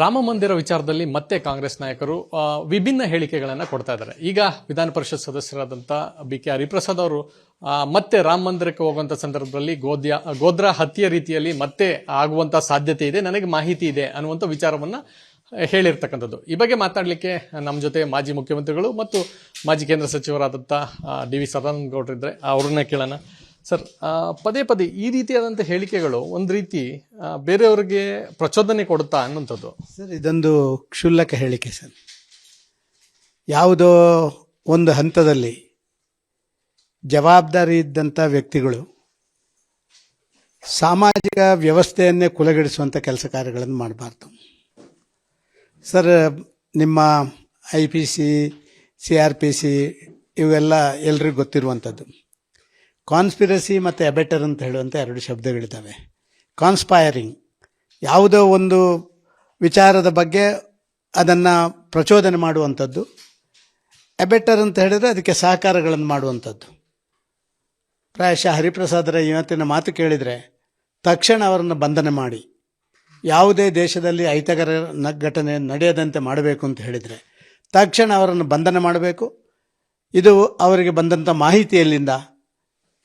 ರಾಮ ಮಂದಿರ ವಿಚಾರದಲ್ಲಿ ಮತ್ತೆ ಕಾಂಗ್ರೆಸ್ ನಾಯಕರು ವಿಭಿನ್ನ ಹೇಳಿಕೆಗಳನ್ನು ಕೊಡ್ತಾ ಇದ್ದಾರೆ. ಈಗ ವಿಧಾನ ಪರಿಷತ್ ಸದಸ್ಯರಾದಂಥ ಬಿ ಕೆ ಹರಿಪ್ರಸಾದ್ ಅವರು ಮತ್ತೆ ರಾಮ ಮಂದಿರಕ್ಕೆ ಹೋಗುವಂಥ ಸಂದರ್ಭದಲ್ಲಿ ಗೋದ್ಯ, ಗೋದ್ರ ಹತ್ಯೆ ರೀತಿಯಲ್ಲಿ ಮತ್ತೆ ಆಗುವಂಥ ಸಾಧ್ಯತೆ ಇದೆ, ನನಗೆ ಮಾಹಿತಿ ಇದೆ ಅನ್ನುವಂಥ ವಿಚಾರವನ್ನು ಹೇಳಿರ್ತಕ್ಕಂಥದ್ದು. ಈ ಬಗ್ಗೆ ಮಾತಾಡಲಿಕ್ಕೆ ನಮ್ಮ ಜೊತೆ ಮಾಜಿ ಮುಖ್ಯಮಂತ್ರಿಗಳು ಮತ್ತು ಮಾಜಿ ಕೇಂದ್ರ ಸಚಿವರಾದಂಥ ಡಿ ವಿ ಸದಾನಂದ ಗೌಡ್ರು ಇದ್ದರೆ ಅವ್ರನ್ನ ಕೇಳೋಣ. ಸರ್ ಪದೇ ಪದೇ ಈ ರೀತಿಯಾದಂಥ ಹೇಳಿಕೆಗಳು ಒಂದು ರೀತಿ ಬೇರೆಯವ್ರಿಗೆ ಪ್ರಚೋದನೆ ಕೊಡುತ್ತಾ ಅನ್ನುವಂಥದ್ದು. ಸರ್, ಇದೊಂದು ಕ್ಷುಲ್ಲಕ ಹೇಳಿಕೆ ಸರ್. ಯಾವುದೋ ಒಂದು ಹಂತದಲ್ಲಿ ಜವಾಬ್ದಾರಿ ಇದ್ದಂಥ ವ್ಯಕ್ತಿಗಳು ಸಾಮಾಜಿಕ ವ್ಯವಸ್ಥೆಯನ್ನೇ ಕುಲಗಡಿಸುವಂಥ ಕೆಲಸ ಕಾರ್ಯಗಳನ್ನು ಮಾಡಬಾರ್ದು. ಸರ್, ನಿಮ್ಮ I P C C R P C ಇವೆಲ್ಲ ಎಲ್ರಿಗೂ ಗೊತ್ತಿರುವಂಥದ್ದು ಕಾನ್ಸ್ಪಿರಸಿ ಮತ್ತು ಅಬೆಟರ್ ಅಂತ ಹೇಳುವಂಥ ಎರಡು ಶಬ್ದಗಳಿದ್ದಾವೆ. ಕಾನ್ಸ್ಪೈರಿಂಗ್, ಯಾವುದೋ ಒಂದು ವಿಚಾರದ ಬಗ್ಗೆ ಅದನ್ನು ಪ್ರಚೋದನೆ ಮಾಡುವಂಥದ್ದು. ಅಬೆಟರ್ ಅಂತ ಹೇಳಿದರೆ ಅದಕ್ಕೆ ಸಹಕಾರಗಳನ್ನು ಮಾಡುವಂಥದ್ದು. ಪ್ರಾಯಶಃ ಹರಿಪ್ರಸಾದರ ಇವತ್ತಿನ ಮಾತು ಕೇಳಿದರೆ ತಕ್ಷಣ ಅವರನ್ನು ಬಂಧನ ಮಾಡಿ, ಯಾವುದೇ ದೇಶದಲ್ಲಿ ಐತಗರ ಘಟನೆ ನಡೆಯದಂತೆ ಮಾಡಬೇಕು ಅಂತ ಹೇಳಿದರೆ ತಕ್ಷಣ ಅವರನ್ನು ಬಂಧನ ಮಾಡಬೇಕು. ಇದು ಅವರಿಗೆ ಬಂದಂಥ ಮಾಹಿತಿಯಲ್ಲಿಂದ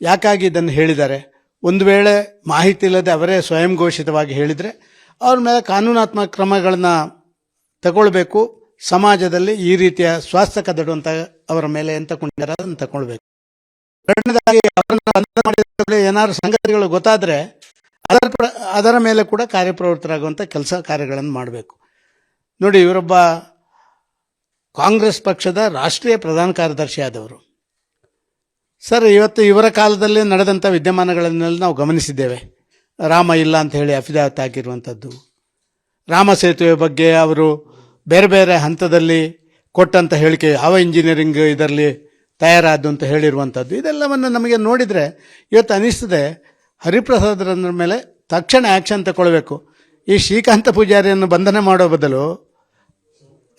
ಯಾಕಾಗಿ ಇದನ್ನು ಹೇಳಿದ್ದಾರೆ? ಒಂದು ವೇಳೆ ಮಾಹಿತಿ ಇಲ್ಲದೆ ಅವರೇ ಸ್ವಯಂ ಘೋಷಿತವಾಗಿ ಹೇಳಿದರೆ ಅವ್ರ ಮೇಲೆ ಕಾನೂನಾತ್ಮಕ ಕ್ರಮಗಳನ್ನು ತಗೊಳ್ಬೇಕು. ಸಮಾಜದಲ್ಲಿ ಈ ರೀತಿಯ ಸ್ವಾಸ್ಥ್ಯ ಕದಡುವಂಥ ಅವರ ಮೇಲೆ ಎಂತ ಕೊಂಡಿದ್ದಾರೆ ಅದನ್ನು ತಗೊಳ್ಬೇಕು. ಎರಡನೇದಾಗಿ ಅವರನ್ನು ಏನಾದ್ರು ಸಂಗತಿಗಳು ಗೊತ್ತಾದರೆ ಅದರ ಅದರ ಮೇಲೆ ಕೂಡ ಕಾರ್ಯಪ್ರವೃತ್ತರಾಗುವಂಥ ಕೆಲಸ ಕಾರ್ಯಗಳನ್ನು ಮಾಡಬೇಕು. ನೋಡಿ, ಇವರೊಬ್ಬ ಕಾಂಗ್ರೆಸ್ ಪಕ್ಷದ ರಾಷ್ಟ್ರೀಯ ಪ್ರಧಾನ ಕಾರ್ಯದರ್ಶಿ ಆದವರು ಸರ್, ಇವತ್ತು ಇವರ ಕಾಲದಲ್ಲಿ ನಡೆದಂಥ ವಿದ್ಯಮಾನಗಳನ್ನೆಲ್ಲ ನಾವು ಗಮನಿಸಿದ್ದೇವೆ. ರಾಮ ಇಲ್ಲ ಅಂತ ಹೇಳಿ ಅಫಿದಾವತ್ ಹಾಕಿರುವಂಥದ್ದು ರಾಮ ಸೇತುವೆ ಬಗ್ಗೆ ಅವರು ಬೇರೆ ಬೇರೆ ಹಂತದಲ್ಲಿ ಕೊಟ್ಟಂಥ ಹೇಳಿಕೆ, ಯಾವ ಇಂಜಿನಿಯರಿಂಗ್ ಇದರಲ್ಲಿ ತಯಾರಾದ್ದು ಅಂತ ಹೇಳಿರುವಂಥದ್ದು ಇದೆಲ್ಲವನ್ನು ನಮಗೆ ನೋಡಿದರೆ ಇವತ್ತು ಅನಿಸ್ತದೆ ಹರಿಪ್ರಸಾದರ ಮೇಲೆ ತಕ್ಷಣ ಆ್ಯಕ್ಷನ್ ತಗೊಳ್ಬೇಕು. ಈ ಶ್ರೀಕಾಂತ ಪೂಜಾರಿಯನ್ನು ಬಂಧನ ಮಾಡೋ ಬದಲು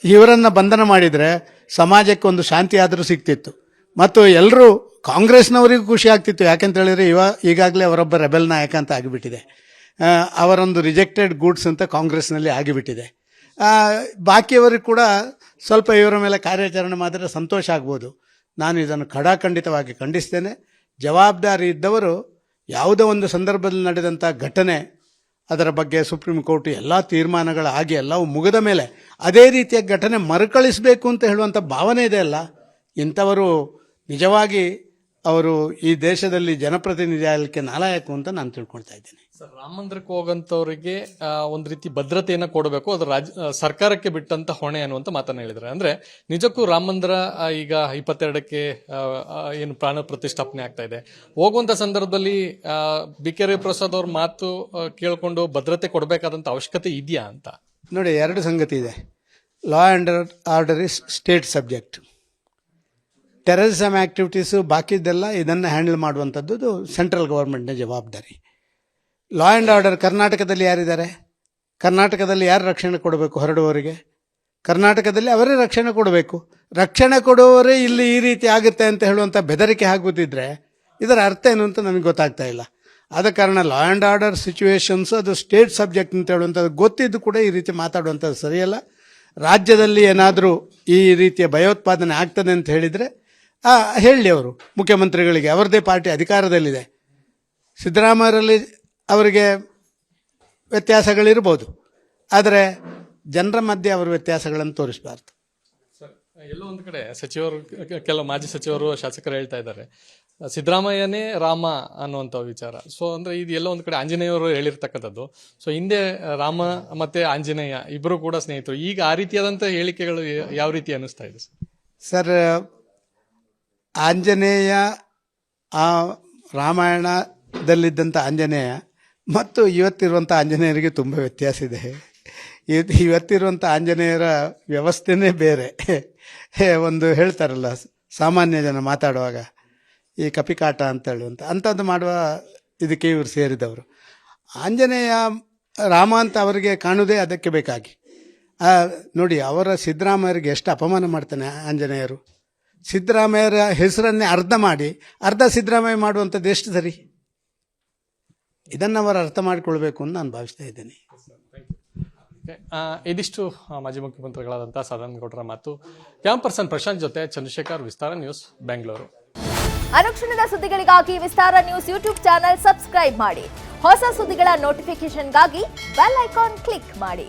ಇವರನ್ನು ಬಂಧನ ಮಾಡಿದರೆ ಸಮಾಜಕ್ಕೆ ಒಂದು ಶಾಂತಿ ಆದರೂ ಸಿಗ್ತಿತ್ತು. ಮತ್ತು ಎಲ್ಲರೂ ಕಾಂಗ್ರೆಸ್ನವರಿಗೂ ಖುಷಿ ಆಗ್ತಿತ್ತು. ಯಾಕೆಂತ ಹೇಳಿದ್ರೆ ಇವ ಈಗಾಗಲೇ ಅವರೊಬ್ಬ ರೆಬೆಲ್ ನಾಯಕ ಅಂತ ಆಗಿಬಿಟ್ಟಿದೆ. ಅವರೊಂದು ರಿಜೆಕ್ಟೆಡ್ ಗೂಡ್ಸ್ ಅಂತ ಕಾಂಗ್ರೆಸ್ನಲ್ಲಿ ಆಗಿಬಿಟ್ಟಿದೆ. ಬಾಕಿಯವರಿಗೂ ಕೂಡ ಸ್ವಲ್ಪ ಇವರ ಮೇಲೆ ಕಾರ್ಯಾಚರಣೆ ಮಾಡಿದ್ರೆ ಸಂತೋಷ ಆಗ್ಬೋದು. ನಾನು ಇದನ್ನು ಖಡಾಖಂಡಿತವಾಗಿ ಖಂಡಿಸ್ತೇನೆ. ಜವಾಬ್ದಾರಿ ಇದ್ದವರು ಯಾವುದೋ ಒಂದು ಸಂದರ್ಭದಲ್ಲಿ ನಡೆದಂಥ ಘಟನೆ, ಅದರ ಬಗ್ಗೆ ಸುಪ್ರೀಂ ಕೋರ್ಟ್ ಎಲ್ಲ ತೀರ್ಮಾನಗಳಾಗಿ ಎಲ್ಲವೂ ಮುಗಿದ ಮೇಲೆ ಅದೇ ರೀತಿಯ ಘಟನೆ ಮರುಕಳಿಸಬೇಕು ಅಂತ ಹೇಳುವಂಥ ಭಾವನೆ ಇದೆ ಅಲ್ಲ? ಇಂಥವರು ನಿಜವಾಗಿ ಅವರು ಈ ದೇಶದಲ್ಲಿ ಜನಪ್ರತಿನಿಧಿ ಆಗಲಿಕ್ಕೆ ನಾಲಾಯಕು ಅಂತ ನಾನು ತಿಳ್ಕೊಳ್ತಾ ಇದ್ದೇನೆ. ಸರ್ ರಾಮ ಮಂದಿರಕ್ಕೆ ಹೋಗಂತವರಿಗೆ ಒಂದ್ ರೀತಿ ಭದ್ರತೆಯನ್ನು ಕೊಡಬೇಕು ಅದು ರಾಜ್ ಸರ್ಕಾರಕ್ಕೆ ಬಿಟ್ಟಂತ ಹೊಣೆ ಅನ್ನುವಂತ ಮಾತನ್ನ ಹೇಳಿದ್ರೆ. ಅಂದ್ರೆ ನಿಜಕ್ಕೂ ರಾಮ ಮಂದಿರ ಈಗ ಇಪ್ಪತ್ತೆರಡಕ್ಕೆ ಏನು ಪ್ರಾಣ ಪ್ರತಿಷ್ಠಾಪನೆ ಆಗ್ತಾ ಇದೆ. ಹೋಗುವಂತ ಸಂದರ್ಭದಲ್ಲಿ ಬಿ ಕೆ ಪ್ರಸಾದ್ ಅವ್ರ ಮಾತು ಕೇಳಿಕೊಂಡು ಭದ್ರತೆ ಕೊಡಬೇಕಾದಂತ ಅವಶ್ಯಕತೆ ಇದೆಯಾ ಅಂತ? ನೋಡಿ ಎರಡು ಸಂಗತಿ ಇದೆ. Law and order is state subject terrorism activities ಬಾಕಿದ್ದೆಲ್ಲ ಇದನ್ನು ಹ್ಯಾಂಡಲ್ ಮಾಡುವಂಥದ್ದು ಸೆಂಟ್ರಲ್ ಗೌರ್ಮೆಂಟ್ನ ಜವಾಬ್ದಾರಿ. ಲಾ ಆ್ಯಂಡ್ ಆರ್ಡರ್ ಕರ್ನಾಟಕದಲ್ಲಿ ಯಾರಿದ್ದಾರೆ? ಕರ್ನಾಟಕದಲ್ಲಿ ಯಾರು ರಕ್ಷಣೆ ಕೊಡಬೇಕು ಹೊರಡುವವರಿಗೆ? ಕರ್ನಾಟಕದಲ್ಲಿ ಅವರೇ ರಕ್ಷಣೆ ಕೊಡಬೇಕು. ರಕ್ಷಣೆ ಕೊಡುವವರೇ ಇಲ್ಲಿ ಈ ರೀತಿ ಆಗುತ್ತೆ ಅಂತ ಹೇಳುವಂಥ ಬೆದರಿಕೆ ಆಗುತ್ತಿದ್ದರೆ ಇದರ ಅರ್ಥ ಏನು ಅಂತ ನನಗೆ ಗೊತ್ತಾಗ್ತಾ ಇಲ್ಲ. ಆದ ಕಾರಣ ಲಾ ಆ್ಯಂಡ್ ಆರ್ಡರ್ ಸಿಚುವೇಶನ್ಸ್ ಅದು ಸ್ಟೇಟ್ ಸಬ್ಜೆಕ್ಟ್ ಅಂತ ಹೇಳುವಂಥದ್ದು ಗೊತ್ತಿದ್ದು ಕೂಡ ಈ ರೀತಿ ಮಾತಾಡುವಂಥದ್ದು ಸರಿಯಲ್ಲ. ರಾಜ್ಯದಲ್ಲಿ ಏನಾದರೂ ಈ ರೀತಿಯ ಭಯೋತ್ಪಾದನೆ ಆಗ್ತದೆ ಅಂತ ಹೇಳಿದರೆ ಹೇಳಿ ಅವರು ಮುಖ್ಯಮಂತ್ರಿಗಳಿಗೆ. ಅವರದೇ ಪಾರ್ಟಿ ಅಧಿಕಾರದಲ್ಲಿದೆ. ಸಿದ್ದರಾಮಯ್ಯರಲ್ಲಿ ಅವರಿಗೆ ವ್ಯತ್ಯಾಸಗಳಿರ್ಬೋದು. ಆದರೆ ಜನರ ಮಧ್ಯೆ ಅವರು ವ್ಯತ್ಯಾಸಗಳನ್ನು ತೋರಿಸಬಾರ್ದು. ಸರ್ ಎಲ್ಲೋ ಒಂದು ಕಡೆ ಸಚಿವರು ಕೆಲವು ಮಾಜಿ ಸಚಿವರು ಶಾಸಕರು ಹೇಳ್ತಾ ಇದ್ದಾರೆ ಸಿದ್ದರಾಮಯ್ಯನೇ ರಾಮ ಅನ್ನುವಂಥ ವಿಚಾರ. ಸೊ ಅಂದರೆ ಇದು ಎಲ್ಲೋ ಒಂದು ಕಡೆ ಆಂಜನೇಯವರು ಹೇಳಿರ್ತಕ್ಕಂಥದ್ದು. ಸೊ ಹಿಂದೆ ರಾಮ ಮತ್ತು ಆಂಜನೇಯ ಇಬ್ಬರು ಕೂಡ ಸ್ನೇಹಿತರು. ಈಗ ಆ ರೀತಿಯಾದಂಥ ಹೇಳಿಕೆಗಳು ಯಾವ ರೀತಿ ಅನ್ನಿಸ್ತಾ ಇದೆ ಸರ್? ಸರ್ ಆಂಜನೇಯ, ಆ ರಾಮಾಯಣದಲ್ಲಿದ್ದಂಥ ಆಂಜನೇಯ ಮತ್ತು ಇವತ್ತಿರುವಂಥ ಆಂಜನೇಯರಿಗೆ ತುಂಬ ವ್ಯತ್ಯಾಸ ಇದೆ. ಇವತ್ತು ಇವತ್ತಿರುವಂಥ ಆಂಜನೇಯರ ವ್ಯವಸ್ಥೆನೇ ಬೇರೆ. ಒಂದು ಹೇಳ್ತಾರಲ್ಲ, ಸಾಮಾನ್ಯ ಜನ ಮಾತಾಡುವಾಗ, ಈ ಕಪಿಕಾಟ ಅಂತ. ಹೇಳುವಂಥ ಅಂಥದ್ದು ಮಾಡುವ ಇದಕ್ಕೆ ಇವರು ಸೇರಿದವರು. ಆಂಜನೇಯ, ರಾಮ ಅಂತ ಅವರಿಗೆ ಕಾಣುವುದೇ ಅದಕ್ಕೆ ಬೇಕಾಗಿ. ನೋಡಿ, ಅವರ ಸಿದ್ದರಾಮಯ್ಯರಿಗೆ ಎಷ್ಟು ಅಪಮಾನ ಮಾಡ್ತಾನೆ ಆಂಜನೇಯರು. ಸಿದ್ದರಾಮಯ್ಯರ ಹೆಸರನ್ನೇ ಅರ್ಧ ಮಾಡಿ ಅರ್ಧ ಸಿದ್ದರಾಮಯ್ಯ ಮಾಡುವಂಥದ್ದು ಎಷ್ಟು ಸರಿ? ಇದನ್ನು ಅವರು ಅರ್ಥ ಮಾಡಿಕೊಳ್ಬೇಕು ಅಂತ ನಾನು ಭಾವಿಸ್ತಾ ಇದ್ದೇನೆ. ಆ, ಇದಿಷ್ಟು ಮಾಜಿ ಮುಖ್ಯಮಂತ್ರಿಗಳಾದಂಥ ಸದಾನಂದ ಗೌಡರ ಮಾತು. ಕ್ಯಾಂಪ್ ಪರ್ಸನ್ ಪ್ರಶಾಂತ್ ಜೊತೆ ಚಂದ್ರಶೇಖರ್ ವಿಸ್ತಾರ ನ್ಯೂಸ್ ಬೆಂಗಳೂರು. ಅನುಕ್ಷಣದ ಸುದ್ದಿಗಳಿಗಾಗಿ Vistara news YouTube channel subscribe ಮಾಡಿ. ಹೊಸ ಸುದ್ದಿಗಳ ನೋಟಿಫಿಕೇಶನ್ಗಾಗಿ ಬೆಲ್ ಐಕಾನ್ ಕ್ಲಿಕ್ ಮಾಡಿ.